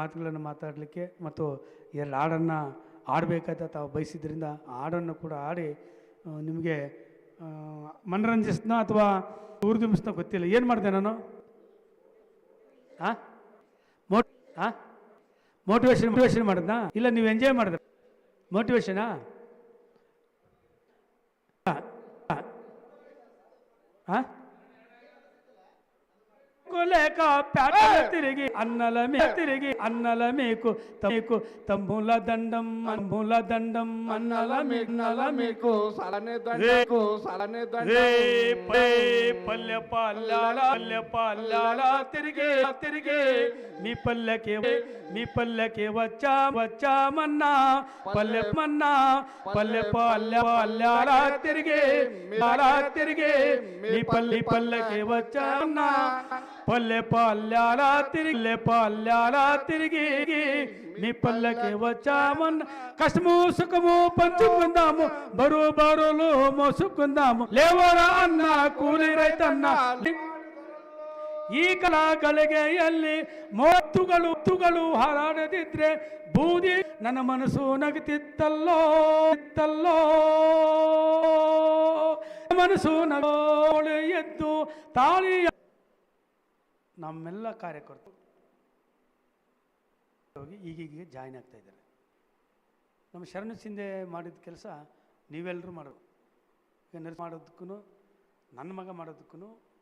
ಮಾತುಗಳನ್ನು ಮಾತಾಡಲಿಕ್ಕೆ ಮತ್ತು ಎರಡು ಹಾಡನ್ನು ಆಡಬೇಕಂತ ತಾವು ಬಯಸಿದ್ರಿಂದ ಹಾಡನ್ನು ಕೂಡ ಆಡಿ ನಿಮಗೆ ಮನರಂಜಿಸ್ನ ಅಥವಾ ಊರ್ದುಂಬಿಸ್ನ ಗೊತ್ತಿಲ್ಲ. ಏನು ಮಾಡಿದೆ ನಾನು? ಹಾಂ ಮೋಟ್ ಹಾಂ ಮೋಟಿವೇಶನ್ ಮೋಟಿವೇಶನ್ ಮಾಡಿದ್ನಾ? ಇಲ್ಲ, ನೀವು ಎಂಜಾಯ್ ಮಾಡಿದ್ರೆ? ಮೋಟಿವೇಶನಾ ಹಾಂ లేక పేటల తిరిగి అన్నల మీ తిరిగి అన్నల మీకు మీకు తమ్ముల దండం అమ్ముల దండం అన్నల మిన్నల మీకు సడనే దండకు. దండకు పై పల్లె పాల్లాల పల్లె పాల్లాల తిరిగి తిరిగి. మీ పల్లెకి మీ పల్లెకి వచ్చా వచ్చామన్నా పల్లె మన్నా పల్లె పల్లె పల్లాల తిరిగి తిరిగి. మీ పల్లి పల్లెకి వచ్చామన్నా పల్లె పల్లాల తిరిగి పల్లాల తిరిగి మీ పల్లెకి వచ్చామన్న కష్టము సుఖము పంచుకుందాము బరువు బరువులు మోసుకుందాము లేవరా అన్న కూలి రైతన్న ಈ ಕಲಾ ಗಳಿಗೆಯಲ್ಲಿ ಮೋತ್ತುಗಳು ತುಗಳು ಹಾರಾಡದಿದ್ರೆ ಬೂದಿ ನನ್ನ ಮನಸ್ಸು ನಗುತ್ತಿತ್ತಲ್ಲೋ ಇತ್ತಲ್ಲೋ ಮನಸ್ಸು ನಗೋಳು ಎದ್ದು ತಾಳಿಯ ನಮ್ಮೆಲ್ಲ ಕಾರ್ಯಕರ್ತರು ಹೋಗಿ ಈಗೀಗ ಜಾಯ್ನ್ ಆಗ್ತಾ ಇದ್ದಾರೆ. ನಮ್ಮ ಶರಣ ಸಿಂಧೆ ಮಾಡಿದ ಕೆಲಸ ನೀವೆಲ್ಲರೂ ಮಾಡೋದು. ಈಗ ನರ್ಸ್ ಮಾಡೋದಕ್ಕೂ ನನ್ನ ಮಗ ಮಾಡೋದಕ್ಕೂ